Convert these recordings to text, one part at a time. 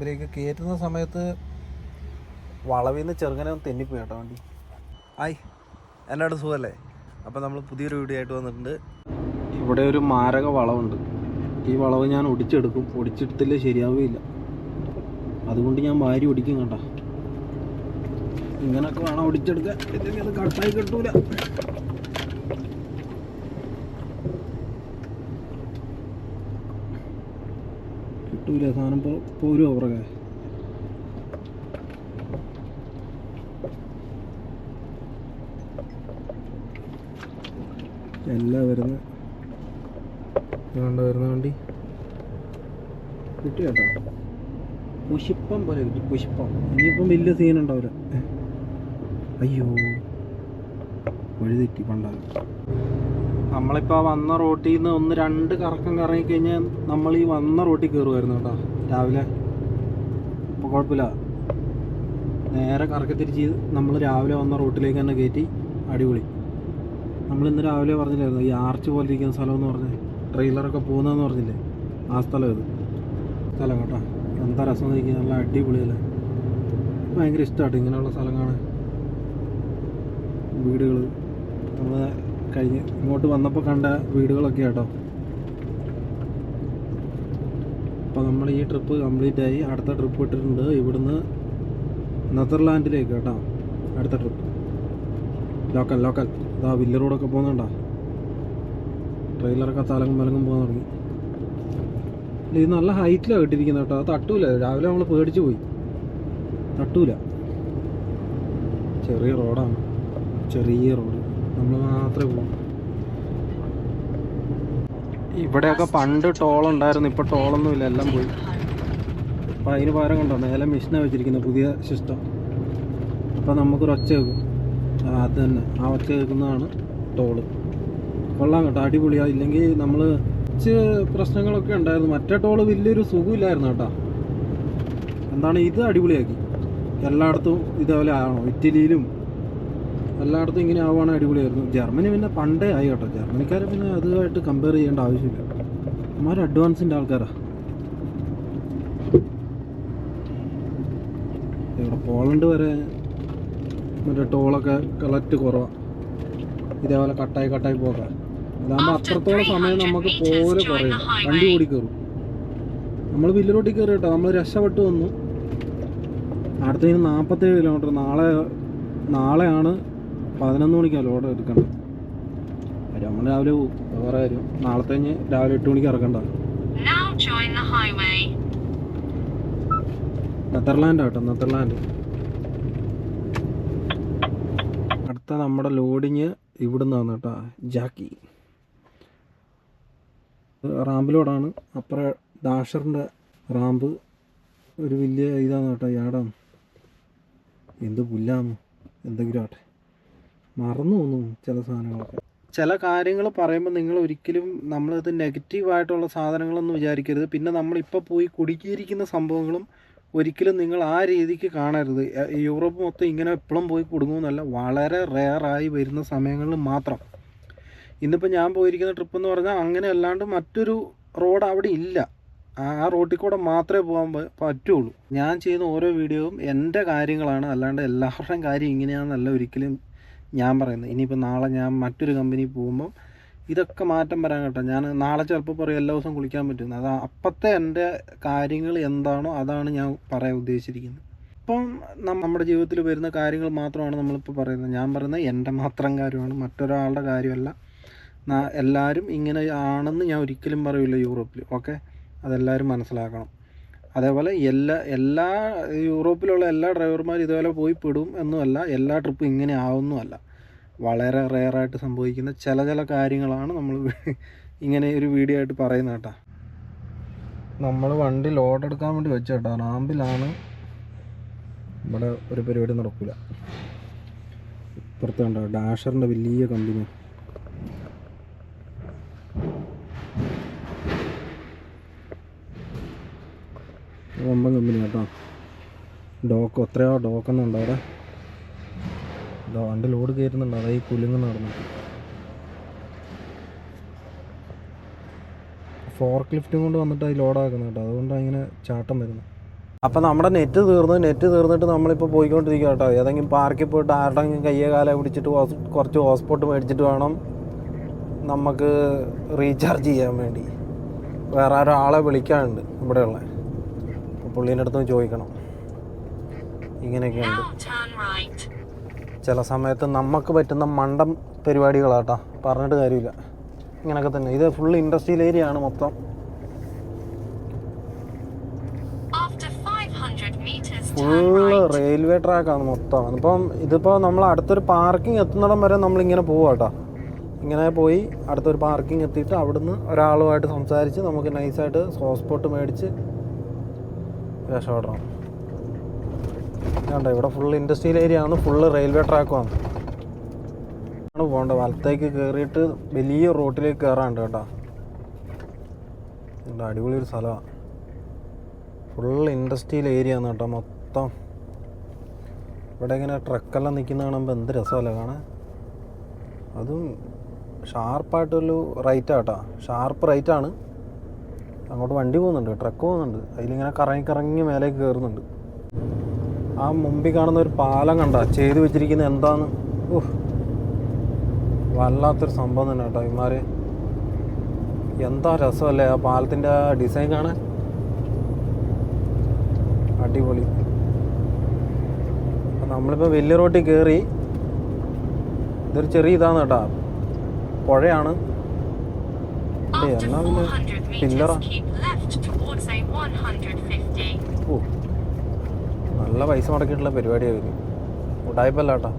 പറമ്പിലേക്ക് കയറ്റുന്ന സമയത്ത് വളവിൽ നിന്ന് ചെറുങ്ങനെ ഒന്ന് തെന്നിപ്പോയി കേട്ടോ വണ്ടി. ആയി എന്നോട് സുഖമല്ലേ? അപ്പോൾ നമ്മൾ പുതിയൊരു വീഡിയോ ആയിട്ട് വന്നിട്ടുണ്ട്. ഇവിടെ ഒരു മാരക വളവുണ്ട്. ഈ വളവ് ഞാൻ ഒടിച്ചെടുക്കും. ഒടിച്ചെടുത്തില്ല ശരിയാവുകയില്ല. അതുകൊണ്ട് ഞാൻ വാരി ഒടിക്കും കേട്ടോ. ഇങ്ങനെയൊക്കെ വേണം ഒടിച്ചെടുക്കാൻ. അത് കട്ടായി കിട്ടൂല. കിട്ടൂല സാധനം ഇപ്പോൾ പോരും പുറകെ എല്ലാം വരുന്ന കണ്ട വരുന്ന വണ്ടി? കിട്ടി കേട്ടോ? പുഷിപ്പം പോലെ കിട്ടി പുഷിപ്പം. ഇനിയിപ്പം വലിയ സീൻ ഉണ്ടാവില്ല. അയ്യോ. വഴി തെറ്റി പണ്ടാകും നമ്മളിപ്പോൾ വന്ന റോട്ടിൽ നിന്ന് ഒന്ന് രണ്ട് കറക്കം കറങ്ങി കഴിഞ്ഞാൽ നമ്മൾ ഈ വന്ന റോട്ടിൽ കയറുമായിരുന്നു കേട്ടോ രാവിലെ. ഇപ്പോൾ കുഴപ്പമില്ല നേരെ കറക്കി തിരിച്ച് നമ്മൾ രാവിലെ വന്ന റോട്ടിലേക്ക് തന്നെ കയറ്റി അടിപൊളി. നമ്മൾ ഇന്ന് രാവിലെ പറഞ്ഞില്ലായിരുന്നു ഈ ആർച്ച് പോലെ ഇരിക്കുന്ന സ്ഥലം എന്ന് പറഞ്ഞ് ട്രെയിലറൊക്കെ പോകുന്നതെന്ന് പറഞ്ഞില്ലേ ആ സ്ഥലം ഇത്. സ്ഥലം കേട്ടോ. എന്താ രസം നോക്കി നല്ല അടിപൊളിയല്ലേ. ഭയങ്കര ഇഷ്ടമാട്ടോ ഇങ്ങനെയുള്ള സ്ഥലം കാണാൻ. വീടുകൾ നമ്മൾ കഴിഞ്ഞ് ഇങ്ങോട്ട് വന്നപ്പോൾ കണ്ട വീടുകളൊക്കെ കേട്ടോ അപ്പോൾ നമ്മൾ ഈ ട്രിപ്പ് കംപ്ലീറ്റ് ആയി. അടുത്ത ട്രിപ്പ് ഇട്ടിട്ടുണ്ട്. ഇവിടുന്ന് നെതർലാൻഡിലേക്ക് കേട്ടോ. അടുത്ത ട്രിപ്പ് ലോക്കൽ ലോക്കൽ ഇതാ വില്ല റോഡൊക്കെ പോകുന്നുണ്ടോ? ട്രെയിലറൊക്കെ തലങ്ങും മലങ്ങും പോകാൻ തുടങ്ങി. ഇത് നല്ല ഹൈറ്റിലാണ് കിട്ടിയിരിക്കുന്നത് കേട്ടോ. തട്ടൂല. രാവിലെ നമ്മൾ പേടിച്ചു പോയി. തട്ടൂല. ചെറിയ റോഡാണ് ചെറിയ റോഡ് നമ്മൾ മാത്രമേ പോകും ഇവിടെയൊക്കെ പണ്ട് ടോളുണ്ടായിരുന്നു ഇപ്പോൾ ടോളൊന്നുമില്ല എല്ലാം പോയി. അപ്പോൾ അതിന് പകരം കണ്ടോ മേലെ മെഷീനാണ് വെച്ചിരിക്കുന്നത് പുതിയ സിസ്റ്റം അപ്പോൾ നമുക്കൊരു ഒച്ച കേൾക്കും. അത് തന്നെ. ആ ഒച്ച കേൾക്കുന്നതാണ് ടോൾ. കൊള്ളാം കേട്ടോ അടിപൊളിയാണ് ഇല്ലെങ്കിൽ നമ്മൾ കുറച്ച് പ്രശ്നങ്ങളൊക്കെ ഉണ്ടായിരുന്നു. മറ്റേ ടോൾ വലിയൊരു സുഖമില്ലായിരുന്നു കേട്ടോ. എന്താണ് ഇത് അടിപൊളിയാക്കി? എല്ലായിടത്തും ഇതേപോലെ ആണോ? ഇറ്റലിയിലും എല്ലായിടത്തും ഇങ്ങനെ ആവുകയാണെങ്കിൽ അടിപൊളിയായിരുന്നു. ജർമ്മനി പിന്നെ പണ്ടേ ആയി കേട്ടോ. ജർമ്മനിക്കാരെ പിന്നെ അതുമായിട്ട് കമ്പയർ ചെയ്യേണ്ട ആവശ്യമില്ല. അമ്മമാർ അഡ്വാൻസിന്റെ ആൾക്കാരാണ് ഇവിടെ പോളണ്ട് വരെ മറ്റേ ടോളൊക്കെ കളക്ട് കുറവാണ് ഇതേപോലെ കട്ടായി കട്ടായി പോകാം. അതാകുമ്പോൾ അത്രത്തോളം സമയം നമുക്ക് പോലെ കുറയും. വണ്ടി ഓടി കയറും. നമ്മൾ വില്ലിലോട്ടി കയറി കേട്ടോ. നമ്മൾ രക്ഷപ്പെട്ട് വന്നു. അടുത്തതിന് നാൽപ്പത്തേഴ് കിലോമീറ്റർ നാളെ നാളെയാണ് പതിനൊന്ന് മണിക്കാണ് ലോഡ് എടുക്കേണ്ടത്. കാര്യം നമ്മൾ രാവിലെ വേറെ കാര്യം. നാളത്തെ കഴിഞ്ഞ് രാവിലെ എട്ട് മണിക്ക് ഇറക്കണ്ട. നെതർലാൻഡ് ആട്ടോ നെതർലാൻഡ് അടുത്ത നമ്മുടെ ലോഡിങ് ഇവിടുന്നാണ് കേട്ടോ ജാക്കി റാമ്പ് ലോഡാണ് അപ്പുറ ഡാഷറിന്റെ റാമ്പ് ഒരു വലിയ ഇതാണ് കേട്ടോ യാടാണ് എന്ത് പുല്ലാന്ന്. എന്തെങ്കിലും ആട്ടെ. മറന്നു പോകുന്നു ചില സാധനങ്ങളൊക്കെ. ചില കാര്യങ്ങൾ പറയുമ്പോൾ നിങ്ങൾ ഒരിക്കലും നമ്മളത് നെഗറ്റീവായിട്ടുള്ള സാധനങ്ങളൊന്നും വിചാരിക്കരുത്. പിന്നെ നമ്മളിപ്പോൾ പോയി കുടുക്കിയിരിക്കുന്ന സംഭവങ്ങളും ഒരിക്കലും നിങ്ങൾ ആ രീതിക്ക് കാണരുത്. യൂറോപ്പ് മൊത്തം ഇങ്ങനെ എപ്പോഴും പോയി കുടുങ്ങുമെന്നല്ല വളരെ റെയറായി വരുന്ന സമയങ്ങളിൽ മാത്രം. ഇന്നിപ്പോൾ ഞാൻ പോയിരിക്കുന്ന ട്രിപ്പ് എന്ന് പറഞ്ഞാൽ അങ്ങനെ അല്ലാണ്ട് മറ്റൊരു റോഡ് അവിടെ ഇല്ല. ആ റോട്ടിൽ കൂടെ മാത്രമേ പോകാൻ പറ്റുള്ളൂ. ഞാൻ ചെയ്യുന്ന ഓരോ വീഡിയോയും എന്റെ കാര്യങ്ങളാണ്. അല്ലാണ്ട് എല്ലാവരുടെയും കാര്യം ഇങ്ങനെയാണെന്നല്ല ഒരിക്കലും ഞാൻ പറയുന്നത്. ഇനിയിപ്പോൾ നാളെ ഞാൻ മറ്റൊരു കമ്പനി പോകുമ്പോൾ ഇതൊക്കെ മാറ്റം വരാൻ കേട്ടോ. ഞാൻ നാളെ ചിലപ്പോൾ പറയും എല്ലാ ദിവസവും കുളിക്കാൻ പറ്റും അത് അപ്പോഴത്തെ എന്റെ കാര്യങ്ങൾ എന്താണോ അതാണ് ഞാൻ പറയാൻ ഉദ്ദേശിച്ചിരിക്കുന്നത്. ഇപ്പം നമ്മുടെ ജീവിതത്തിൽ വരുന്ന കാര്യങ്ങൾ മാത്രമാണ് നമ്മളിപ്പോൾ പറയുന്നത്. ഞാൻ പറയുന്നത് എന്റെ മാത്രം കാര്യമാണ്. മറ്റൊരാളുടെ കാര്യമല്ല. എല്ലാവരും ഇങ്ങനെ ആണെന്ന് ഞാൻ ഒരിക്കലും പറയില്ല യൂറോപ്പിൽ ഓക്കെ? അതെല്ലാവരും മനസ്സിലാക്കണം. അതേപോലെ എല്ലാ എല്ലാ യൂറോപ്പിലുള്ള എല്ലാ ഡ്രൈവർമാരും ഇതുപോലെ പോയി പെടും എന്നുമല്ല. എല്ലാ ട്രിപ്പും ഇങ്ങനെ ആവുന്നുമല്ല. വളരെ റെയറായിട്ട് സംഭവിക്കുന്ന ചില ചില കാര്യങ്ങളാണ് നമ്മൾ ഇങ്ങനെ ഒരു വീഡിയോ ആയിട്ട് പറയുന്നത് കേട്ടോ. നമ്മൾ വണ്ടി ലോഡ് എടുക്കാൻ വേണ്ടി വെച്ച കേട്ടോ. റാമ്പിലാണ് നമ്മുടെ ഒരു പരിപാടി നടക്കില്ല ഇപ്പുറത്ത് കണ്ടോ ഡാഷറിന്റെ വലിയ കമ്പനി. കമ്പനി കേട്ടോ. ഡോക്ക് എത്രയോ ഡോക്കെന്നുണ്ടോ അവിടെ? ഇതാ വണ്ടി ലോഡ് കയറുന്നുണ്ട്. അതായത് ഈ കുലുങ്ങ് നടന്നു ഫോർക്ക് ലിഫ്റ്റും കൊണ്ട് വന്നിട്ട് അത് ലോഡാക്കുന്നത് കേട്ടോ. അതുകൊണ്ടാണ് ഇങ്ങനെ ചാട്ടം വരുന്നത്. അപ്പം നമ്മുടെ നെറ്റ് തീർന്നു. നെറ്റ് തീർന്നിട്ട് നമ്മളിപ്പോൾ പോയിക്കൊണ്ടിരിക്കുക കേട്ടോ. ഏതെങ്കിലും പാർക്കിൽ പോയിട്ട് ആരുടെങ്കിലും കയ്യെ കാലെ പിടിച്ചിട്ട് കുറച്ച് ഹോസ്പോട്ട് മേടിച്ചിട്ട് വേണം നമുക്ക് റീചാർജ് ചെയ്യാൻ വേണ്ടി. വേറെ ഒരാളെ വിളിക്കാനുണ്ട് ഇവിടെയുള്ള. പുള്ളീന്റെ അടുത്ത് ചോദിക്കണം. ഇങ്ങനെയൊക്കെയുണ്ട്. ചില സമയത്ത് നമുക്ക് പറ്റുന്ന മണ്ടം പരിപാടികളാട്ടോ. പറഞ്ഞിട്ട് കാര്യമില്ല. ഇങ്ങനെയൊക്കെ തന്നെ. ഇത് ഫുൾ ഇൻഡസ്ട്രിയൽ ഏരിയ ആണ് മൊത്തം. After 500 meters, turn full. Railway ട്രാക്കാണ് മൊത്തം. ഇപ്പം ഇതിപ്പോൾ നമ്മൾ അടുത്തൊരു പാർക്കിംഗ് എത്തുന്നിടം വരെ നമ്മളിങ്ങനെ കേട്ടോ ഇങ്ങനെ പോയി അടുത്തൊരു പാർക്കിംഗ് എത്തിയിട്ട് അവിടുന്ന് ഒരാളുമായിട്ട് സംസാരിച്ച് നമുക്ക് നൈസായിട്ട് ഹോസ്പോട്ട് മേടിച്ച് രക്ഷപ്പെടണം. കണ്ടോ ഇവിടെ ഫുൾ ഇൻഡസ്ട്രിയൽ ഏരിയ ആണ് ഫുള്ള് റെയിൽവേ ട്രാക്കുമാണ് ആണ്. പോകേണ്ടത്. വലത്തേക്ക് കയറിയിട്ട് വലിയ റോട്ടിലേക്ക് കയറാണ്ട് കേട്ടോ. അടിപൊളി ഒരു സ്ഥലമാണ് ഫുൾ ഇൻഡസ്ട്രിയൽ ഏരിയ ആണ് കേട്ടോ മൊത്തം. ഇവിടെ ഇങ്ങനെ ട്രക്കെല്ലാം നിൽക്കുന്ന കാണുമ്പോൾ എന്ത് രസമല്ലേ കാണാൻ. അതും ഷാർപ്പായിട്ടൊരു റൈറ്റ് ആട്ടോ ഷാർപ്പ് റൈറ്റ് ആണ്. അങ്ങോട്ട് വണ്ടി പോകുന്നുണ്ട് ട്രക്ക് പോകുന്നുണ്ട്. അതിലിങ്ങനെ കറങ്ങി കറങ്ങി മേലേക്ക് കയറുന്നുണ്ട് ആ മുമ്പിൽ കാണുന്ന ഒരു പാലം കണ്ട ചെയ്ത് വെച്ചിരിക്കുന്ന എന്താന്ന്? ഓഹ് വല്ലാത്തൊരു സംഭവം തന്നെ കേട്ടോ ഇമാർ എന്താ രസമല്ലേ ആ പാലത്തിന്റെ ആ ഡിസൈൻ കാണാൻ? അടിപൊളി. നമ്മളിപ്പോൾ വലിയ റോട്ടിൽ കയറി ഇതൊരു ചെറിയ ഇതാണ് കേട്ടോ. പുഴയാണ്. എന്നാ പിന്നെ? 400 പില്ലറാ. നല്ല പൈസ മുടക്കിയിട്ടുള്ള പരിപാടിയാണ് ഇത് ഉടായ്പല്ല കേട്ടോ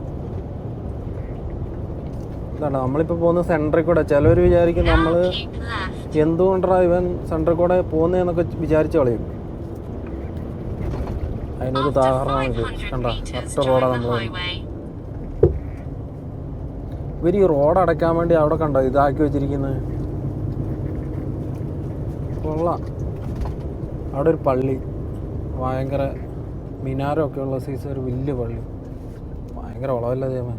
ഇതാണ് നമ്മളിപ്പോൾ പോകുന്ന സെൻട്രിൽ കൂടെ. ചിലവർ വിചാരിക്കും നമ്മൾ. എന്തുകൊണ്ടാണ് ഇവൻ സെൻട്രിൽ കൂടെ പോകുന്നതെന്നൊക്കെ വിചാരിച്ച് കളയും. അതിനൊരു ഉദാഹരണമാണിത് ഉദാഹരണമാണ് ഇത്. 500 കണ്ട ഒറ്റ റോഡാണ് നമ്മൾ. ഇവർ ഈ റോഡ് അടയ്ക്കാൻ വേണ്ടി അവിടെ കണ്ടോ ഇതാക്കി വെച്ചിരിക്കുന്നത്? കൊള്ളാം. അവിടെ ഒരു പള്ളി. ഭയങ്കര മിനാരമൊക്കെ ഉള്ള സൈസ് ഒരു വലിയ പള്ളി. ഭയങ്കര വളമല്ല ദൈവമേ.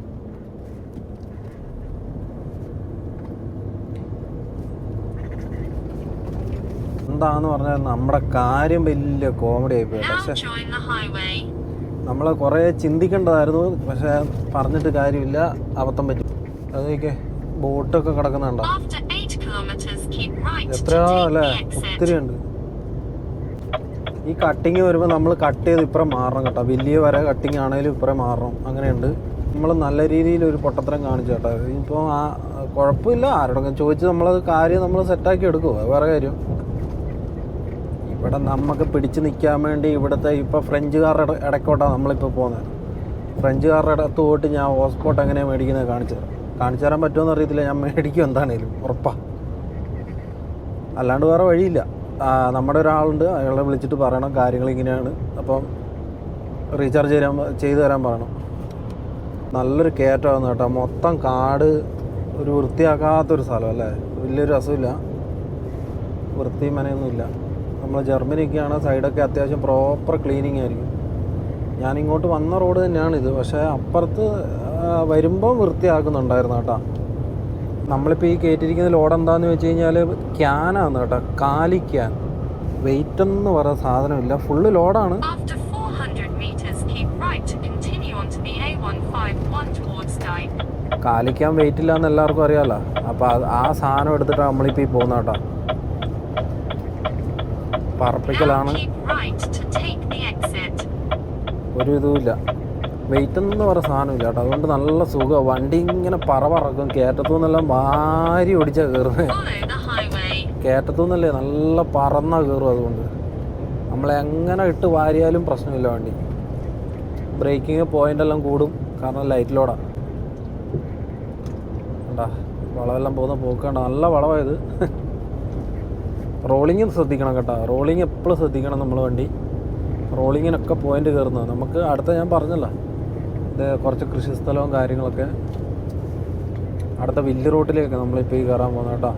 എന്താന്ന് പറഞ്ഞാൽ നമ്മുടെ കാര്യം വലിയ കോമഡി ആയിപ്പോയി പക്ഷെ. നമ്മൾ കുറേ ചിന്തിക്കേണ്ടതായിരുന്നു. പക്ഷേ പറഞ്ഞിട്ട് കാര്യമില്ല. അബദ്ധം പറ്റും. അതൊക്കെ ബോട്ടൊക്കെ കിടക്കുന്നുണ്ടോ? After 8 kilometers, keep right എത്രയോ അല്ലേ? ഒത്തിരി ഉണ്ട് ഈ കട്ടിങ് വരുമ്പോൾ നമ്മൾ കട്ട് ചെയ്ത് ഇപ്പുറം മാറണം കേട്ടോ. വലിയ വര കട്ടിങ് ആണെങ്കിലും ഇപ്പുറം മാറണം. അങ്ങനെയുണ്ട്. നമ്മൾ നല്ല രീതിയിൽ ഒരു പൊട്ടത്തരം കാണിച്ചു കേട്ടോ. ഇപ്പോൾ ആ കുഴപ്പമില്ല ആരോടെങ്കിലും ചോദിച്ച് നമ്മളത് കാര്യം നമ്മൾ സെറ്റാക്കി എടുക്കുമോ അത് വേറെ കാര്യം. ഇവിടെ നമുക്ക് പിടിച്ച് നിൽക്കാൻ വേണ്ടി ഇവിടുത്തെ ഇപ്പോൾ ഫ്രഞ്ചുകാരുടെ ഇട- ഇടയ്ക്കോട്ടാണ് നമ്മളിപ്പോൾ പോകുന്നത് ഫ്രഞ്ചുകാരുടെ ഇടത്ത് പോയിട്ട് ഞാൻ ഹോസ്പോട്ട് എങ്ങനെയാണ് മേടിക്കുന്നത് കാണിച്ചു തരാം. കാണിച്ചു തരാൻ പറ്റുമെന്ന് അറിയത്തില്ല. ഞാൻ മേടിക്കും എന്താണേലും. ഉറപ്പാണ് അല്ലാണ്ട് വേറെ വഴിയില്ല. നമ്മുടെ ഒരാളുണ്ട്. അയാളെ വിളിച്ചിട്ട് പറയണം കാര്യങ്ങൾ ഇങ്ങനെയാണ്. അപ്പം റീചാർജ് ചെയ്യാൻ ചെയ്തു തരാൻ പറയണം. നല്ലൊരു കയറ്റമാണ് കേട്ടോ. മൊത്തം കാട് ഒരു വൃത്തിയാക്കാത്തൊരു സ്ഥലം അല്ലേ വലിയൊരു രസമില്ല. വൃത്തി മനയൊന്നുമില്ല. നമ്മൾ ജർമ്മനിയൊക്കെയാണ്. സൈഡൊക്കെ അത്യാവശ്യം പ്രോപ്പർ ക്ലീനിങ് ആയിരിക്കും. ഞാനിങ്ങോട്ട് വന്ന റോഡ് തന്നെയാണ് ഇത് പക്ഷേ അപ്പുറത്ത് വരുമ്പോൾ വൃത്തിയാക്കുന്നുണ്ടായിരുന്നു കേട്ടോ. നമ്മളിപ്പോൾ ഈ കയറ്റിയിരിക്കുന്ന ലോഡ് എന്താണെന്ന് വെച്ച് കഴിഞ്ഞാൽ ക്യാനാണ് കേട്ടോ. കാലി ക്യാൻ. വെയിറ്റ് എന്ന് പറയുന്ന സാധനമില്ല. ഫുള്ള് ലോഡാണ്. After 400 meters, keep right to continue onto the A151 towards Dyke. കാലിക്കാൻ വെയിറ്റ് ഇല്ല എന്ന് എല്ലാവർക്കും അറിയാമല്ലോ അപ്പോൾ ആ സാധനം എടുത്തിട്ടാണ് നമ്മളിപ്പോൾ ഈ പോകുന്ന കേട്ടോ. പറപ്പിക്കലാണ്. ഒരു ഇതുമില്ല വെയിറ്റ് എന്ന് പറയുന്ന സാധനമില്ല കേട്ടോ. അതുകൊണ്ട് നല്ല സുഖം വണ്ടി ഇങ്ങനെ പറ പറക്കും കയറ്റത്തു നിന്നെല്ലാം വാരി ഓടിച്ചാൽ കയറുന്നത് Follow കയറ്റത്തു നിന്നല്ലേ നല്ല പറന്ന കയറും അതുകൊണ്ട്. നമ്മളെങ്ങനെ ഇട്ട് വാരിയാലും പ്രശ്നമില്ല വണ്ടി. ബ്രേക്കിങ് പോയിന്റ് എല്ലാം കൂടും. കാരണം ലൈറ്റ് ലോഡാണ് കണ്ടാ വളവെല്ലാം പോകുന്ന പോക്കണ്ട നല്ല വളമായത് റോളിങ്ങും ശ്രദ്ധിക്കണം കേട്ടോ. റോളിങ് എപ്പോഴും ശ്രദ്ധിക്കണം നമ്മൾ വണ്ടി. റോളിങ്ങിനൊക്കെ പോയിന്റ് കയറുന്നത് നമുക്ക് അടുത്ത ഞാൻ പറഞ്ഞല്ലോ. ഇത് കുറച്ച് കൃഷിസ്ഥലവും കാര്യങ്ങളൊക്കെ അടുത്ത വലിയ റോട്ടിലേക്ക് നമ്മളിപ്പോൾ ഈ കയറാൻ പോകുന്നത് കേട്ടോ.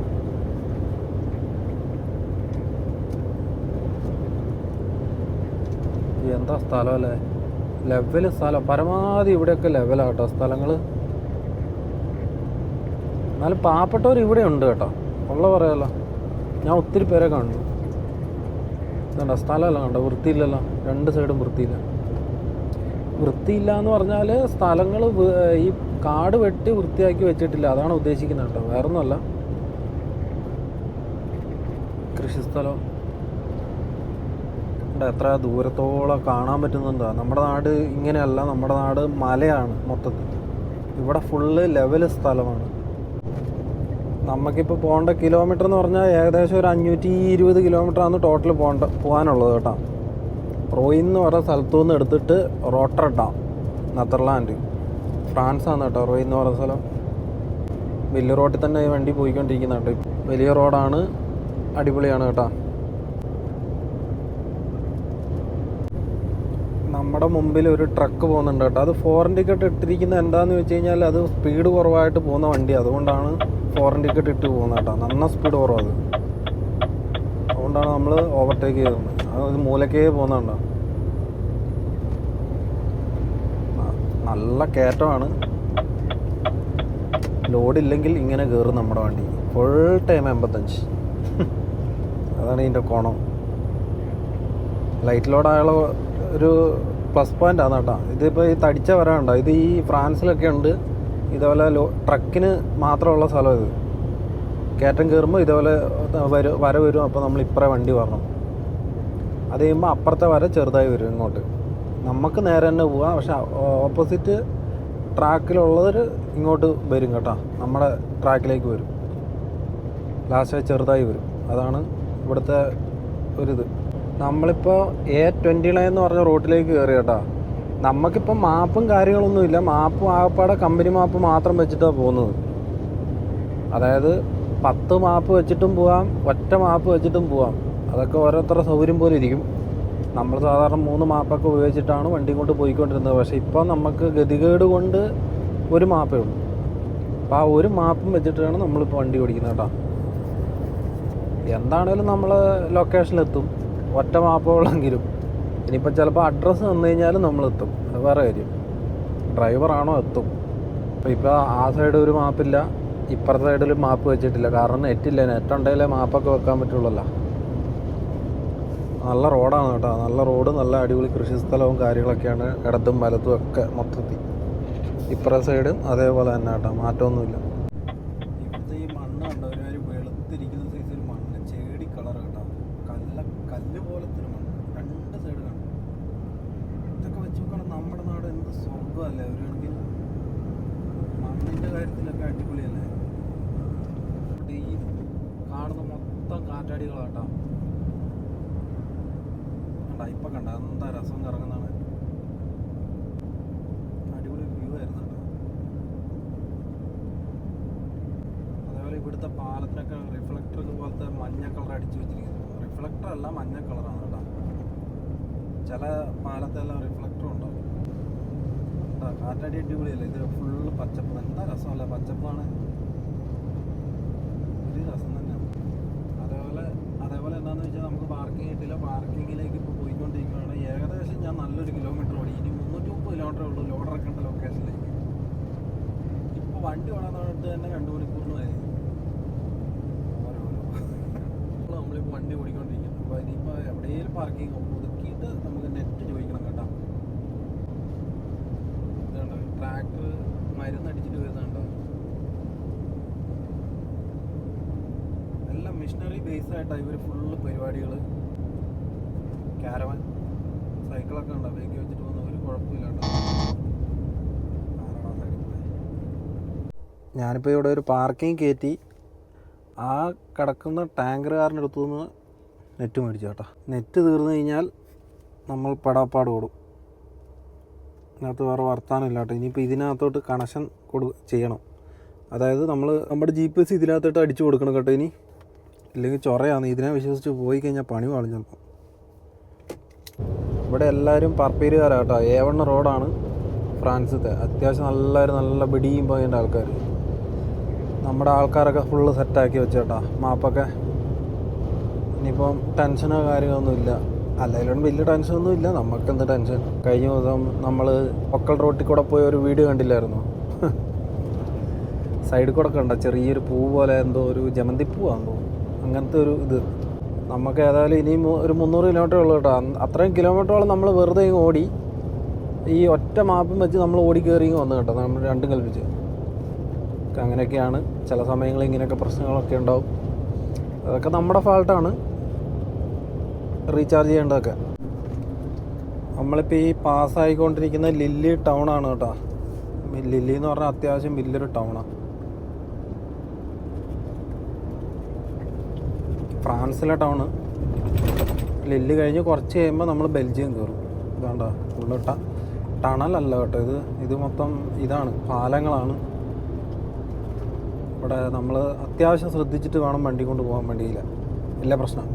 എന്താ സ്ഥലം അല്ലേ? ലെവൽ സ്ഥലം. പരമാവധി ഇവിടെയൊക്കെ ലെവലാണ് കേട്ടോ സ്ഥലങ്ങൾ എന്നാലും പാവപ്പെട്ടവർ ഇവിടെ ഉണ്ട് കേട്ടോ. ഉള്ള പറയാലോ ഞാൻ ഒത്തിരി പേരെ കാണുന്നു ഇതുണ്ടോ? സ്ഥലമല്ല കണ്ടോ? വൃത്തിയില്ലല്ലോ. രണ്ട് സൈഡും വൃത്തിയില്ല. വൃത്തിയില്ല എന്ന് പറഞ്ഞാൽ സ്ഥലങ്ങൾ ഈ കാട് വെട്ടി വൃത്തിയാക്കി വെച്ചിട്ടില്ല. അതാണ് ഉദ്ദേശിക്കുന്നത് കേട്ടോ. വേറൊന്നുമല്ല. കൃഷിസ്ഥലം എത്ര ദൂരത്തോളം കാണാൻ പറ്റുന്നുണ്ടോ? നമ്മുടെ നാട് ഇങ്ങനെയല്ല. നമ്മുടെ നാട് മലയാണ് മൊത്തത്തിൽ. ഇവിടെ ഫുള്ള് ലെവൽ സ്ഥലമാണ്. നമുക്കിപ്പോൾ പോകേണ്ട കിലോമീറ്റർ എന്ന് പറഞ്ഞാൽ ഏകദേശം ഒരു അഞ്ഞൂറ്റി ഇരുപത് കിലോമീറ്ററാണ് ടോട്ടൽ പോകേണ്ട പോകാനുള്ളത് കേട്ടോ. റോയിൻ എന്ന് പറഞ്ഞ സ്ഥലത്തു നിന്ന് എടുത്തിട്ട് റോട്ടർഡാം നെതർലാൻഡ്. ഫ്രാൻസ് ആണ് കേട്ടോ റോയിൻ എന്ന് പറഞ്ഞ സ്ഥലം. വലിയ റോട്ടിൽ തന്നെ ഈ വണ്ടി പോയിക്കൊണ്ടിരിക്കുന്നുണ്ട് വലിയ റോഡാണ് അടിപൊളിയാണ് കേട്ടോ. നമ്മുടെ മുമ്പിൽ ഒരു ട്രക്ക് പോകുന്നുണ്ട് കേട്ടോ. അത് ഫോറിൻ ടിക്കറ്റ് ഇട്ടിരിക്കുന്നത് എന്താന്ന് വെച്ച് കഴിഞ്ഞാൽ അത് സ്പീഡ് കുറവായിട്ട് പോകുന്ന വണ്ടി അതുകൊണ്ടാണ് ഫോറിൻ ടിക്കറ്റ് ഇട്ട് പോകുന്നത് കേട്ടോ. നന്ന സ്പീഡ് കുറവാണ് അതുകൊണ്ടാണ് നമ്മൾ ഓവർടേക്ക് ചെയ്തത്. അത് മൂലക്കേ പോകുന്നുണ്ടോ. നല്ല കയറ്റമാണ്. ലോഡില്ലെങ്കിൽ ഇങ്ങനെ കയറും നമ്മുടെ വണ്ടി. ഫുൾ ടൈം എൺപത്തഞ്ച്. അതാണ് ഇതിന്റെ കോണം. ലൈറ്റ് ലോഡായുള്ള ഒരു പ്ലസ് പോയിന്റ് ആണ് കേട്ടോ. ഇതിപ്പോൾ ഈ തടിച്ച വരാനുണ്ടോ? ഇത് ഈ ഫ്രാൻസിലൊക്കെ ഉണ്ട്. ഇതേപോലെ ലോ ട്രക്കിന് മാത്രമുള്ള സ്ഥലം ഇത്. കയറ്റം കയറുമ്പോൾ ഇതേപോലെ വര വര വരും അപ്പോൾ നമ്മൾ ഇപ്പറേ വണ്ടി വരണം. അത് കഴിയുമ്പോൾ അപ്പുറത്തെ വര ചെറുതായി വരും ഇങ്ങോട്ട്. നമുക്ക് നേരെ തന്നെ പോവാം പക്ഷെ ഓപ്പോസിറ്റ് ട്രാക്കിലുള്ളവർ ഇങ്ങോട്ട് വരും കേട്ടോ. നമ്മുടെ ട്രാക്കിലേക്ക് വരും. ലാസ്റ്റ് ചെറുതായി വരും. അതാണ് ഇവിടുത്തെ ഒരിത്. നമ്മളിപ്പോൾ എ ട്വന്റി നയൻ എന്ന് പറഞ്ഞ റോട്ടിലേക്ക് കയറി കേട്ടോ. നമുക്കിപ്പോൾ മാപ്പും കാര്യങ്ങളൊന്നുമില്ല. മാപ്പും ആകപ്പാടെ കമ്പനി മാപ്പ് മാത്രം വെച്ചിട്ടാണ് പോകുന്നത്. അതായത് പത്ത് മാപ്പ് വെച്ചിട്ടും പോവാം ഒറ്റ മാപ്പ് വെച്ചിട്ടും പോവാം. അതൊക്കെ ഓരോരുത്തരുടെ സൗകര്യം പോലെ ഇരിക്കും. നമ്മൾ സാധാരണ മൂന്ന് മാപ്പൊക്കെ ഉപയോഗിച്ചിട്ടാണ് വണ്ടി കൊണ്ട് പോയിക്കൊണ്ടിരുന്നത്. പക്ഷേ ഇപ്പോൾ നമുക്ക് ഗതികേട് കൊണ്ട് ഒരു മാപ്പേ ഉള്ളൂ. അപ്പോൾ ആ ഒരു മാപ്പും വെച്ചിട്ടാണ് നമ്മളിപ്പോൾ വണ്ടി ഓടിക്കുന്നത് കേട്ടോ. എന്താണേലും നമ്മൾ ലൊക്കേഷനിലെത്തും ഒറ്റ മാപ്പുകളെങ്കിലും ഇനിയിപ്പോൾ ചിലപ്പോൾ അഡ്രസ്സ് തന്നു കഴിഞ്ഞാലും നമ്മളെത്തും അത് വേറെ കാര്യം. ഡ്രൈവറാണോ എത്തും. അപ്പോൾ ഇപ്പോൾ ആ സൈഡ് ഒരു മാപ്പില്ല. ഇപ്പുറത്തെ സൈഡിൽ മാപ്പ് വെച്ചിട്ടില്ല. കാരണം നെറ്റില്ല നെറ്റ് ഉണ്ടെങ്കിലേ മാപ്പൊക്കെ വെക്കാൻ പറ്റുള്ളല്ലോ. നല്ല റോഡാണ് കേട്ടോ. നല്ല റോഡ് നല്ല അടിപൊളി കൃഷിസ്ഥലവും കാര്യങ്ങളൊക്കെയാണ് ഇടത്തും വലത്തും ഒക്കെ മൊത്തത്തിൽ. ഇപ്പുറ സൈഡും അതേപോലെ തന്നെ കേട്ടോ. മാറ്റമൊന്നുമില്ല. ഈ മണ്ണ് കണ്ടോ? വെളുത്തിരിക്കുന്ന മണ്ണ് കല്ല മണ്ണ്. രണ്ട് ഇതൊക്കെ നമ്മുടെ നാട് എന്ത് സ്വർഗമല്ലേ ഒരു കണക്കിന് മണ്ണിന്റെ കാര്യത്തിലൊക്കെ അടിപൊളിയല്ലേ? കാണുന്ന മൊത്തം കാറ്റാടികളാട്ടോ. കണ്ട ഇപ്പൊ കണ്ട എന്താ രസം കറങ്ങുന്നതാണ്. അടിപൊളി വ്യൂ ആയിരുന്നു അതേപോലെ ഇവിടുത്തെ പാലത്തിനൊക്കെ റിഫ്ലക്ടർ പോലത്തെ മഞ്ഞ കളർ അടിച്ചു വെച്ചിരിക്കുന്നു. റിഫ്ലക്ടർ അല്ല മഞ്ഞ കളറാണ് കേട്ടോ. ചില പാലത്തെല്ലാം റിഫ്ലക്ടർ ഉണ്ടാവും കാറ്റാടി അടിപൊളിയല്ലേ? ഇത് ഫുള്ള് പച്ചപ്പ്. എന്താ രസമല്ല? പച്ചപ്പാണ്. ഒരു രസം എന്താണെന്ന് വെച്ചാൽ നമുക്ക് പാർക്കിംഗ് കിട്ടില്ല. പാർക്കിങ്ങിലേക്ക് ഇപ്പോൾ പോയിക്കൊണ്ടിരിക്കുകയാണ് ഏകദേശം ഞാൻ നല്ലൊരു കിലോമീറ്റർ ഓടി. ഇനി മുന്നൂറ്റി മുപ്പത് കിലോമീറ്റർ ഉള്ളൂ ലോഡ് ഇറക്കേണ്ട ലൊക്കേഷനിലേക്ക് ഇപ്പോൾ വണ്ടി ഓടാൻ തുടങ്ങിട്ട് തന്നെ രണ്ട് മണിക്കൂറിന് വരെ. ഇപ്പോൾ നമ്മളിപ്പോൾ വണ്ടി ഓടിക്കൊണ്ടിരിക്കുന്നു. അപ്പോൾ ഇനിയിപ്പോൾ എവിടെയെങ്കിലും പാർക്കിംഗ് ഒതുക്കിയിട്ട് നമുക്ക് നെറ്റ് ചോദിക്കണം കേട്ടോ. ട്രാക്ടർ മരുന്നടിച്ചിട്ട് വരുന്നുണ്ടോ എല്ലാം മിഷനറി ബേസ് ആയിട്ടാണ് ഇവർ ഫുള്ള് പരിപാടികൾ ക്യാരവൻ സൈക്കിളൊക്കെ ഉണ്ട് അതൊക്കെ വെച്ചിട്ട് പോകുന്ന ഒരു കുഴപ്പമില്ല ഞാനിപ്പോൾ ഇവിടെ ഒരു പാർക്കിംഗ് കയറ്റി ആ കിടക്കുന്ന ടാങ്കറുകാരന്റെ അടുത്തു നിന്ന് നെറ്റ് മേടിച്ചു കേട്ടോ. നെറ്റ് തീർന്നു കഴിഞ്ഞാൽ നമ്മൾ പടാപ്പാട് ഓടും. ഇതിനകത്ത് വേറെ വർത്താനമില്ല കേട്ടോ. ഇനിയിപ്പോൾ ഇതിനകത്തോട്ട് കണക്ഷൻ കൊടു ചെയ്യണം. അതായത് നമ്മൾ നമ്മുടെ ജി പി എസ് ഇതിനകത്തോട്ട് അടിച്ചു കൊടുക്കണം കേട്ടോ ഇനി. ഇല്ലെങ്കിൽ ചൊറയാണ്. ഇതിനെ വിശ്വസിച്ച് പോയി കഴിഞ്ഞാൽ പണി പാളും ചിലപ്പോൾ ഇവിടെ എല്ലാവരും പർപ്പേരുകാരാണ് കേട്ടോ. എ വൺ റോഡാണ് ഫ്രാൻസത്തെ അത്യാവശ്യം നല്ലൊരു നല്ല ബിടിയും പോയതിന്റെ ആൾക്കാർ നമ്മുടെ ആൾക്കാരൊക്കെ ഫുള്ള് സെറ്റാക്കി വെച്ചേട്ടാ മാപ്പൊക്കെ. ഇനിയിപ്പം ടെൻഷനോ കാര്യങ്ങളൊന്നും ഇല്ല. അല്ലെങ്കിലും വലിയ ടെൻഷനൊന്നും ഇല്ല. നമുക്ക് എന്ത് ടെൻഷൻ കഴിഞ്ഞ ദിവസം നമ്മൾ പൊക്കൽ റോട്ടിൽ കൂടെ പോയ ഒരു വീട് കണ്ടില്ലായിരുന്നു? സൈഡിൽ കൂടെ കണ്ട ചെറിയൊരു പൂ പോലെ എന്തോ ഒരു ജമന്തി തോന്നുന്നു. അങ്ങനത്തെ ഒരു ഇത്. നമുക്ക് ഏതായാലും ഇനിയും ഒരു മുന്നൂറ് കിലോമീറ്റർ ഉള്ളൂ കേട്ടോ. അത്രയും കിലോമീറ്ററോളം നമ്മൾ വെറുതെ ഓടി ഈ ഒറ്റ മാപ്പും വെച്ച് നമ്മൾ ഓടി കയറി വന്നു കേട്ടോ. നമ്മൾ രണ്ടും കൽപ്പിച്ച്. അങ്ങനെയൊക്കെയാണ്. ചില സമയങ്ങളിൽ ഇങ്ങനെയൊക്കെ പ്രശ്നങ്ങളൊക്കെ ഉണ്ടാവും. അതൊക്കെ നമ്മുടെ ഫാൾട്ടാണ് റീചാർജ് ചെയ്യേണ്ടതൊക്കെ. നമ്മളിപ്പോൾ ഈ പാസ്സായിക്കൊണ്ടിരിക്കുന്ന ലില്ലി ടൗൺ ആണ് കേട്ടോ. ലില്ലി എന്ന് പറഞ്ഞാൽ അത്യാവശ്യം വലിയൊരു ടൗണാണ് ഫ്രാൻസിലെ ടൗൺ ലില്ല് കഴിഞ്ഞ് കുറച്ച് കഴിയുമ്പോൾ നമ്മൾ ബെൽജിയം കയറും ഇതാണ്ട ഫുള്ള് ട ടണലല്ല കേട്ടോ ഇത്. ഇത് മൊത്തം ഇതാണ് പാലങ്ങളാണ്. ഇവിടെ നമ്മൾ അത്യാവശ്യം ശ്രദ്ധിച്ചിട്ട് വേണം വണ്ടി കൊണ്ട് പോകാൻ വേണ്ടിയില്ല. ഇല്ല പ്രശ്നം.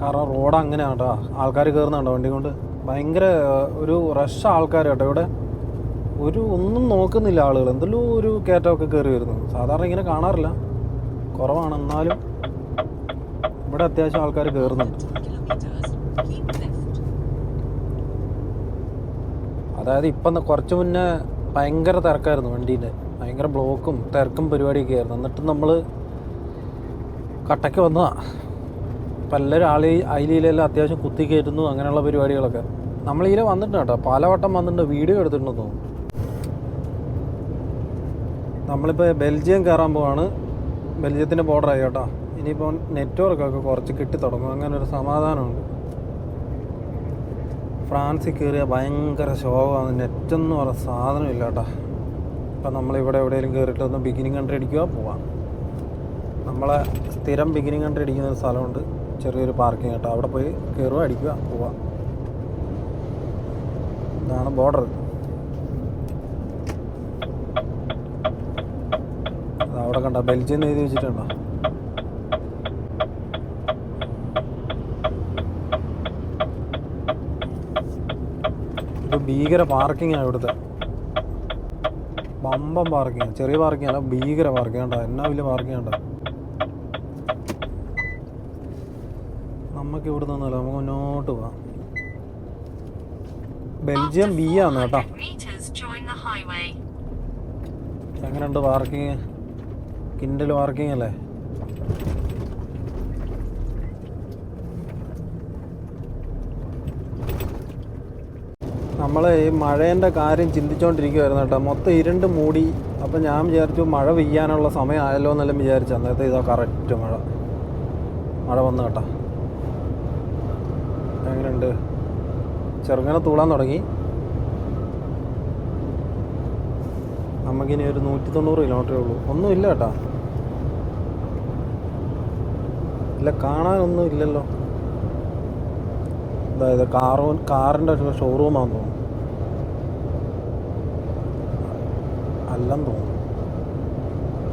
കാരണം റോഡ് അങ്ങനെയാണ് കേട്ടോ. ആൾക്കാർ കയറുന്നുണ്ടോ വണ്ടി കൊണ്ട്? ഭയങ്കര ഒരു റഷ് ആൾക്കാർ കേട്ടോ ഇവിടെ. ഒരു ഒന്നും നോക്കുന്നില്ല ആളുകൾ. എന്തെല്ലോ ഒരു കയറ്റമൊക്കെ കയറി വരുന്നത്. സാധാരണ ഇങ്ങനെ കാണാറില്ല. കുറവാണ് എന്നാലും ഇവിടെ അത്യാവശ്യം ആൾക്കാർ കയറുന്നുണ്ട് അതായത് ഇപ്പം കുറച്ച് മുന്നേ ഭയങ്കര തിരക്കായിരുന്നു വണ്ടീന്റെ. ഭയങ്കര ബ്ലോക്കും തിരക്കും പരിപാടിയൊക്കെ ആയിരുന്നു. എന്നിട്ട് നമ്മൾ കട്ടയ്ക്ക് വന്നതാ. ഇപ്പം എല്ലാവരും ആളി അയിലെല്ലാം അത്യാവശ്യം കുത്തി കയറ്റുന്നു അങ്ങനെയുള്ള പരിപാടികളൊക്കെ. നമ്മൾ വന്നിട്ടുണ്ട് കേട്ടോ. പലവട്ടം വന്നിട്ടുണ്ട്. വീഡിയോ എടുത്തിട്ടുണ്ടെന്ന് തോന്നുന്നു. നമ്മളിപ്പോൾ ബെൽജിയം കയറാൻ പോവാണ്. ബെൽജിയത്തിന്റെ ബോർഡറായി കേട്ടോ. ഇനിയിപ്പോൾ നെറ്റ്വർക്കൊക്കെ കുറച്ച് കിട്ടി തുടങ്ങും. അങ്ങനെ ഒരു സമാധാനമുണ്ട്. ഫ്രാൻസിൽ കയറിയ ഭയങ്കര ശോകമാണ്. നെറ്റെന്ന് പറഞ്ഞ സാധനം സാധനമില്ല കേട്ടോ. ഇപ്പം നമ്മളിവിടെ എവിടെയെങ്കിലും കയറിയിട്ട് ഒന്ന് ബിഗിനിങ് കൺട്രി അടിക്കുക പോവാം. നമ്മളെ സ്ഥിരം ബിഗിനിങ് കൺട്രി അടിക്കുന്ന ഒരു സ്ഥലമുണ്ട്. ചെറിയൊരു പാർക്കിംഗ് കേട്ടോ. അവിടെ പോയി കയറുക അടിക്കുക പോവാം. ഇതാണ് ബോർഡർ അവിടെ കണ്ട. ബെൽജിയം എഴുതി വെച്ചിട്ടുണ്ടോ? ഇത് ഭീകര പാർക്കിംഗ് ആണ് ഇവിടുത്തെ. ബമ്പം പാർക്കിംഗ് ചെറിയ പാർക്കിംഗ് അല്ല ഭീകര പാർക്കിംഗ് ഉണ്ടോ എന്നാ വലിയ പാർക്കിംഗ് ഉണ്ടോ നമുക്ക് ഇവിടെ നിന്നല്ല നമുക്ക് മുന്നോട്ട് പോവാം. ബെൽജിയം ബി ആണ് കേട്ടോ. 400 meters, join the highway. എങ്ങനെയുണ്ട് പാർക്കിങ് കിൻഡൽ വർക്കിംഗ് അല്ലേ? നമ്മൾ ഈ മഴേന്റെ കാര്യം ചിന്തിച്ചുകൊണ്ടിരിക്കുവായിരുന്നു കേട്ടോ. മൊത്തം ഇരുണ്ട് മൂടി. അപ്പം ഞാൻ വിചാരിച്ചു മഴ പെയ്യാനുള്ള സമയമായല്ലോ എന്നെല്ലാം വിചാരിച്ചു. അന്നേരത്തെ ഇതാ കറക്റ്റ് മഴ. മഴ വന്നു കേട്ടോ. എങ്ങനെയുണ്ട്? ചെറുങ്ങനെ തൂളാൻ തുടങ്ങി. നമുക്കിനി ഒരു നൂറ്റി തൊണ്ണൂറ് കിലോമീറ്ററേ ഉള്ളൂ. ഒന്നുമില്ല കേട്ടാ. ഇല്ല കാണാനൊന്നും ഇല്ലല്ലോ. അതായത് കാറോ കാറിന്റെ ഒരു ഷോറൂമാണെന്ന് തോന്നുന്നു. അല്ലെന്ന് തോന്നുന്നു.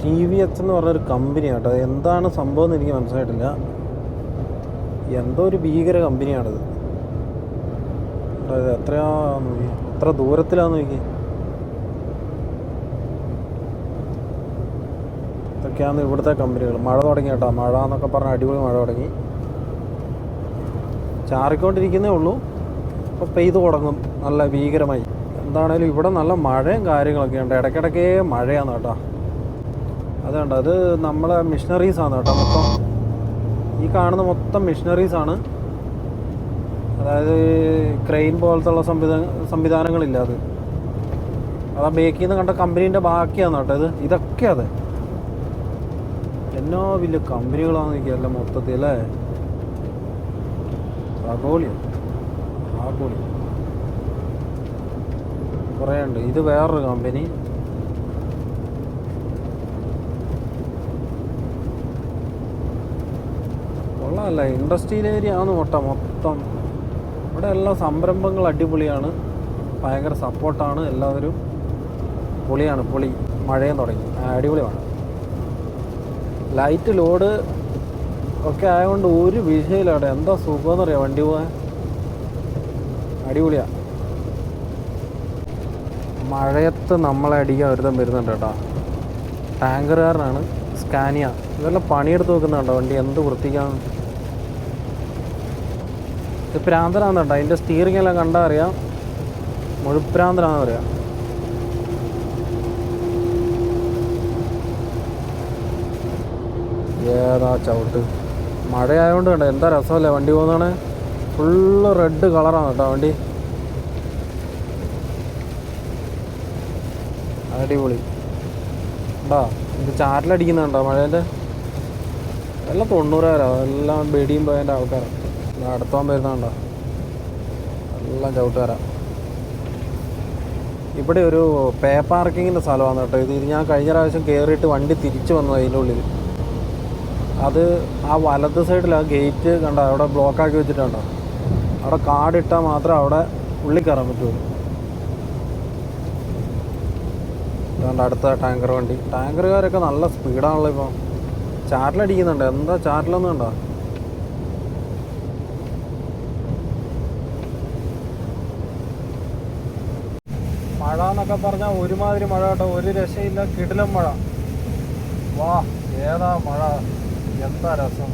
ടി വി എച്ച് എന്ന് പറഞ്ഞൊരു കമ്പനി കേട്ടോ. എന്താണ് സംഭവം എന്ന് എനിക്ക് മനസ്സിലായിട്ടില്ല. എന്തോ ഒരു ഭീകര കമ്പനിയാണിത് അതായത് എത്രയാ എത്ര ദൂരത്തിലാണെന്ന് നോക്കി ഇതൊക്കെയാണ് ഇവിടുത്തെ കമ്പനികൾ. മഴ തുടങ്ങി കേട്ടോ. മഴ എന്നൊക്കെ പറഞ്ഞാൽ അടിപൊളി മഴ തുടങ്ങി. ചാറിക്കൊണ്ടിരിക്കുന്നേ ഉള്ളൂ. അപ്പോൾ പെയ്ത് തുടങ്ങും. നല്ല ഭീകരമായി. എന്താണേലും ഇവിടെ നല്ല മഴയും കാര്യങ്ങളൊക്കെ ഉണ്ട്. ഇടയ്ക്കിടയ്ക്ക് മഴയാണ് കേട്ടോ. അതുകൊണ്ട് അത് നമ്മളെ മിഷനറീസ് ആണ് കേട്ടോ. മൊത്തം ഈ കാണുന്ന മൊത്തം മിഷനറീസ് ആണ്. അതായത് ക്രെയിൻ പോലത്തെ ഉള്ള സംവിധാന സംവിധാനങ്ങളില്ല അത്. അതാ ബേക്കിൽ നിന്ന് കണ്ട കമ്പനീന്റെ ബാക്കിയാണ് കേട്ടോ ഇത്. ഇതൊക്കെ അതെ. എന്നോ വലിയ കമ്പനികളാണെന്ന് എനിക്കല്ല മൊത്തത്തിൽ അല്ലേ? ആഗോളിയോ ആഗോളി കുറേ ഉണ്ട്. ഇത് വേറൊരു കമ്പനി. കൊള്ളാമല്ല ഇൻഡസ്ട്രിയൽ ഏരിയ ആണ് മൊട്ട മൊത്തം. ഇവിടെ എല്ലാ സംരംഭങ്ങൾ അടിപൊളിയാണ്. ഭയങ്കര സപ്പോർട്ടാണ് എല്ലാവരും പൊളിയാണ്. പൊളി മഴയും തുടങ്ങി. അടിപൊളിയാണ്. ലൈറ്റ് ലോഡ് ഒക്കെ ആയതുകൊണ്ട് ഒരു അവിടെ എന്താ സുഖമെന്ന് അറിയാം വണ്ടി പോകാൻ അടിപൊളിയാ. മഴയത്ത് നമ്മളെ അടിക്കാൻ ഒരുത്തം വരുന്നുണ്ട് കേട്ടോ. ടാങ്കറുകാരനാണ് സ്കാനിയ. ഇതെല്ലാം പണിയെടുത്ത് നോക്കുന്നുണ്ടോ വണ്ടി എന്ത് വൃത്തിക്കാണ്. ഇത് പ്രാന്തനാന്ന് കേട്ടോ. അതിന്റെ സ്റ്റിയറിംഗ് എല്ലാം കണ്ടാൽ അറിയാം. മുഴുപ്രാന്തനാന്ന് പറയാം. ഏതാ ചവിട്ട്? മഴയായതുകൊണ്ട് കണ്ടോ എന്താ രസമല്ലേ വണ്ടി പോകുന്നതാണ്? ഫുള്ള് റെഡ് കളറാണ് കേട്ടോ വണ്ടി. അടിപൊളി. ഉണ്ടാ ഇത് ചാറ്റിലടിക്കുന്നുണ്ടോ മഴേന്റെ? എല്ലാം തൊണ്ണൂറുകാരാ എല്ലാം ബെടിയും പോയതിന്റെ ആൾക്കാരാണ് അടുത്തോൻ വരുന്നുണ്ടോ എല്ലാം ചവിട്ടുകാരാ. ഇവിടെ ഒരു പേ പാർക്കിങ്ങിന്റെ സ്ഥലമാണ് കേട്ടോ ഇത്. ഞാൻ കഴിഞ്ഞ പ്രാവശ്യം കയറിയിട്ട് വണ്ടി തിരിച്ചു വന്നു അതിന്റെ ഉള്ളിൽ അത് ആ വലത് സൈഡിൽ ആ ഗേറ്റ് കണ്ട? അവിടെ ബ്ലോക്കാക്കി വെച്ചിട്ടുണ്ടോ. അവിടെ കാർഡിട്ടാൽ മാത്രം അവിടെ ഉള്ളിൽ കയറാൻ പറ്റുള്ളൂ. അതുകൊണ്ട് അടുത്ത ടാങ്കർ വണ്ടി. ടാങ്കറുകാരൊക്കെ നല്ല സ്പീഡാണല്ലോ ഇപ്പം. ചാറ്റിലടിക്കുന്നുണ്ട് എന്താ ചാറ്റിലൊന്നും ഉണ്ടോ മഴ എന്നൊക്കെ പറഞ്ഞാൽ ഒരുമാതിരി മഴ കേട്ടോ. ഒരു രക്ഷയില്ല കിടിലം മഴ. വാ ഏതാ മഴ? എന്താ രസം?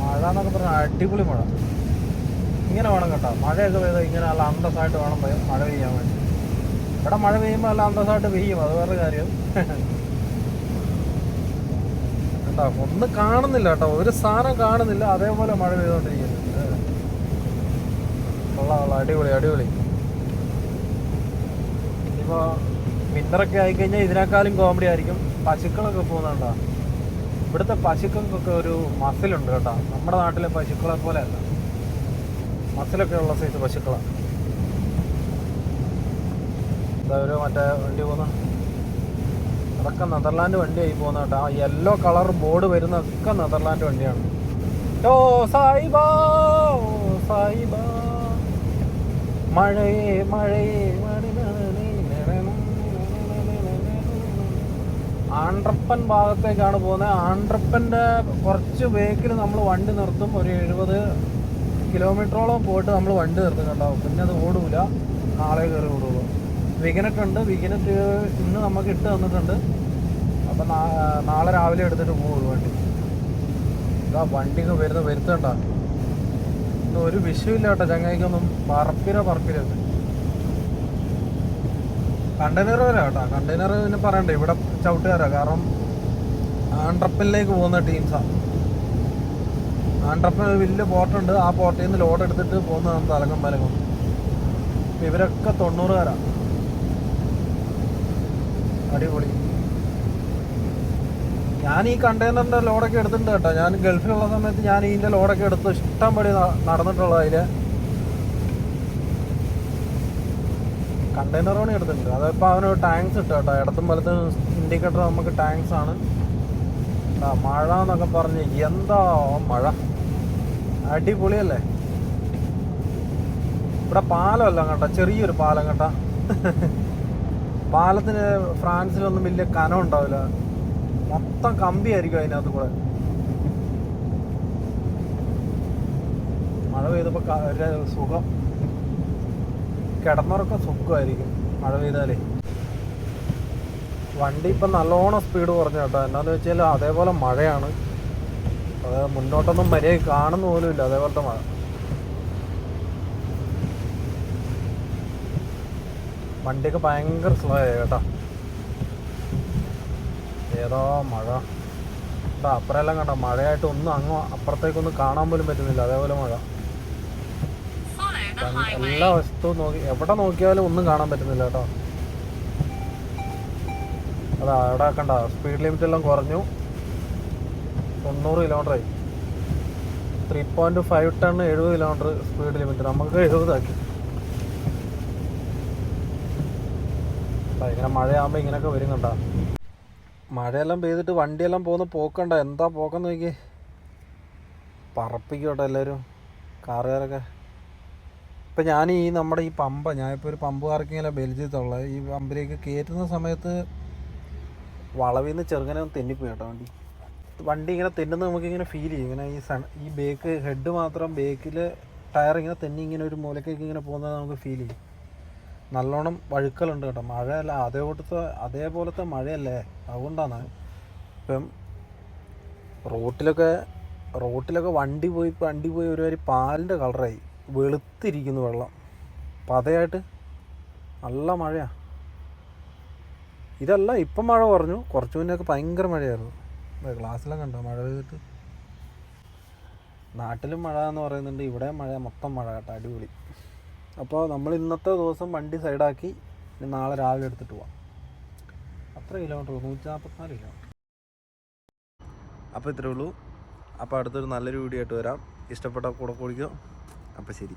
മഴ എന്നൊക്കെ പറഞ്ഞാൽ അടിപൊളി മഴ. ഇങ്ങനെ വേണം കേട്ടോ. മഴയൊക്കെ പെയ്താൽ ഇങ്ങനെ നല്ല അന്തസ്സായിട്ട് വേണം മഴ പെയ്യാൻ വേണ്ടി. ഇവിടെ മഴ പെയ്യുമ്പോൾ നല്ല അന്തസ്സായിട്ട് പെയ്യും. അത് വേറെ കാര്യം. കേട്ടോ ഒന്നും കാണുന്നില്ല കേട്ടോ. ഒരു സാധനം കാണുന്നില്ല. അതേപോലെ മഴ പെയ്തുകൊണ്ടിരിക്കുന്നു കൊള്ളാം കൊള്ളാം. അടിപൊളി അടിപൊളി. ഇപ്പോൾ വിന്നറൊക്കെ ആയിക്കഴിഞ്ഞാൽ ഇതിനേക്കാളും കോമഡി ആയിരിക്കും. പശുക്കളൊക്കെ പോകുന്നുണ്ടോ? ഇവിടുത്തെ പശുക്കൾക്കൊക്കെ ഒരു മസിലുണ്ട് കേട്ടോ. നമ്മുടെ നാട്ടിലെ പശുക്കളെ പോലെ അല്ല മസിലൊക്കെ ഉള്ള സൈസ് പശുക്കളാണ് ഒരു മറ്റേ വണ്ടി പോകുന്ന. അതൊക്കെ നെതർലാൻഡ് വണ്ടിയായി പോകുന്ന കേട്ടോ. ആ യെല്ലോ കളർ ബോർഡ് വരുന്നതൊക്കെ നെതർലാൻഡ് വണ്ടിയാണ്. ഓ സായിബ ഓ സായിബ. മഴയേ മഴയേ ആണ്ട്രപ്പൻ ഭാഗത്തേക്കാണ് പോകുന്നത്. ആണ്ട്രപ്പന്റെ കുറച്ച് വേക്കിൽ നമ്മൾ വണ്ടി നിർത്തും. ഒരു എഴുപത് കിലോമീറ്ററോളം പോയിട്ട് നമ്മൾ വണ്ടി നിർത്തും കേട്ടോ പിന്നെ അത് ഓടൂല. നാളെ കയറി ഓടുള്ളൂ. വിഗനറ്റ് ഉണ്ട്. ഇന്ന് നമുക്ക് ഇട്ട് തന്നിട്ടുണ്ട്. അപ്പം നാളെ രാവിലെ എടുത്തിട്ട് പോകുള്ളൂ വണ്ടി. ഇതാ വണ്ടിക്ക് വരുന്ന വരുത്തണ്ട. ഇന്ന് ഒരു വിഷയമില്ല കേട്ടോ ചങ്ങായിക്കൊന്നും. പറപ്പിര പറപ്പിരൊക്കെ കണ്ടെയ്നർ വരാം കേട്ടോ. കണ്ടെയ്നർ പിന്നെ പറയണ്ടേ? ഇവിടെ ചവിട്ടുകാരാ. കാരണം ആണ്ട്രപ്പനിലേക്ക് പോകുന്ന ടീംസാണ് ആണ്ട്രപ്പൻ ഒരു വലിയ പോർട്ടുണ്ട് ആ പോർട്ടിൽ നിന്ന് ലോഡ് എടുത്തിട്ട് പോകുന്നതാണ് തലകം പലകം അപ്പം ഇവരൊക്കെ തൊണ്ണൂറുകാരാണ് അടിപൊളി. ഞാൻ ഈ കണ്ടെയ്നറിന്റെ ലോഡൊക്കെ എടുത്തിട്ടുണ്ട് കേട്ടോ. ഞാൻ ഗൾഫിലുള്ള സമയത്ത് ഞാൻ ഇതിന്റെ ലോഡൊക്കെ എടുത്ത് ഇഷ്ടം പടി നടന്നിട്ടുള്ളത് അതിൽ കണ്ടെയ്നർ പണി എടുത്തിട്ടുണ്ട്. അതിപ്പോൾ അവന് ടാങ്ക്സ് ഇട്ട് കേട്ടോ. ഇടത്തും വലത്തും ഇൻഡിക്കേറ്റർ നമുക്ക് ടാങ്ക്സ് ആണ്. മഴ എന്നൊക്കെ പറഞ്ഞ് എന്താ മഴ? അടിപൊളിയല്ലേ? ഇവിടെ പാലമല്ല കേട്ടോ ചെറിയൊരു പാലം കേട്ടോ. പാലത്തിന് ഫ്രാൻസിലൊന്നും വലിയ കനം ഉണ്ടാവില്ല. മൊത്തം കമ്പിയായിരിക്കും അതിനകത്ത് കൂടെ. മഴ പെയ്തപ്പോൾ ഒരു സുഖം. കിടന്നവരൊക്കെ സുഖമായിരിക്കും മഴ പെയ്താലേ. വണ്ടി ഇപ്പം നല്ലോണം സ്പീഡ് കുറഞ്ഞു കേട്ടോ. എന്നാന്ന് വെച്ചാൽ അതേപോലെ മഴയാണ്. അത് മുന്നോട്ടൊന്നും മര്യാദ കാണുന്ന പോലുമില്ല ഇല്ല അതേപോലത്തെ മഴ. വണ്ടിയൊക്കെ ഭയങ്കര സ്ലോ ആയി കേട്ടോ. ഏതോ മഴ. കേട്ടോ അപ്പുറമെല്ലാം കണ്ടോ? മഴയായിട്ട് ഒന്നും അങ്ങോ അപ്പുറത്തേക്കൊന്നും കാണാൻ പോലും പറ്റുന്നില്ല. അതേപോലെ മഴ. എല്ലാ വശത്തും നോക്കി എവിടെ നോക്കിയാലും ഒന്നും കാണാൻ പറ്റുന്നില്ല കേട്ടോ. അതാ അവിടെ കണ്ട സ്പീഡ് ലിമിറ്റ് എല്ലാം കുറഞ്ഞു. തൊണ്ണൂറ് കിലോമീറ്റർ ആയി. ത്രീ പോയിന്റ് ഫൈവ് ടൺ എഴുപത് കിലോമീറ്റർ സ്പീഡ് ലിമിറ്റ് നമുക്ക് എഴുപതാക്കി. ഇങ്ങനെ മഴയാകുമ്പോൾ ഇങ്ങനെയൊക്കെ വരും കണ്ട. മഴയെല്ലാം പെയ്തിട്ട് വണ്ടിയെല്ലാം പോകുന്ന പോക്കണ്ട. എന്താ പോക്കെന്ന് നോക്കി പറപ്പിക്കോട്ടെ എല്ലാവരും കാറുകാരൊക്കെ. ഇപ്പം ഞാൻ ഈ നമ്മുടെ ഈ പമ്പ ഞാനിപ്പോൾ ഒരു പമ്പ് പാർക്കിങ്ങിലെ ബെൽജിയത്തുള്ളത് ഈ പമ്പിലേക്ക് കയറ്റുന്ന സമയത്ത് വളവിൽ നിന്ന് ചെറുങ്ങനെ ഒന്ന് തെന്നിപ്പോയി കേട്ടോ വണ്ടി. വണ്ടി ഇങ്ങനെ തെന്നുന്നത് നമുക്കിങ്ങനെ ഫീൽ ചെയ്യും. ഇങ്ങനെ ഈ സൺ ഈ ബേക്ക് ഹെഡ് മാത്രം ബേക്കിൽ ടയർ ഇങ്ങനെ തെന്നി ഇങ്ങനെ ഒരു മൂലക്കേക്ക് ഇങ്ങനെ പോകുന്നത് നമുക്ക് ഫീൽ ചെയ്യും. നല്ലോണം വഴുക്കലുണ്ട് കേട്ടോ. മഴയല്ല അതേപോലത്തെ അതേപോലത്തെ മഴയല്ലേ? അതുകൊണ്ടാണ്. ഇപ്പം റോട്ടിലൊക്കെ റോട്ടിലൊക്കെ വണ്ടി പോയി വണ്ടി പോയി ഒരുമാതിരി പാലിന്റെ കളറായി വെളുത്തിരിക്കുന്നു വെള്ളം. പതയായിട്ട് നല്ല മഴയാണ് ഇതല്ല ഇപ്പം മഴ കുറഞ്ഞു. കുറച്ച് മുന്നേയൊക്കെ ഭയങ്കര മഴയായിരുന്നു. ഗ്ലാസ്സിലും കണ്ടോ? മഴ പെയ്തിട്ട്. നാട്ടിലും മഴ എന്ന് പറയുന്നുണ്ട്. ഇവിടെ മഴ മൊത്തം മഴ കേട്ടോ. അടിപൊളി. അപ്പോൾ നമ്മൾ ഇന്നത്തെ ദിവസം വണ്ടി സൈഡാക്കി. നാളെ രാവിലെ എടുത്തിട്ട് പോവാം. അത്ര കിലോമീറ്റർ നൂറ്റി നാൽപ്പത്തിനാല് കിലോമീറ്റർ അപ്പോൾ ഇത്രയേ ഉള്ളൂ. അപ്പോൾ അടുത്തൊരു നല്ലൊരു വീഡിയോ ആയിട്ട് വരാം. ഇഷ്ടപ്പെട്ട കൂടെ കുടിക്കും. അപ്പോൾ ശരി.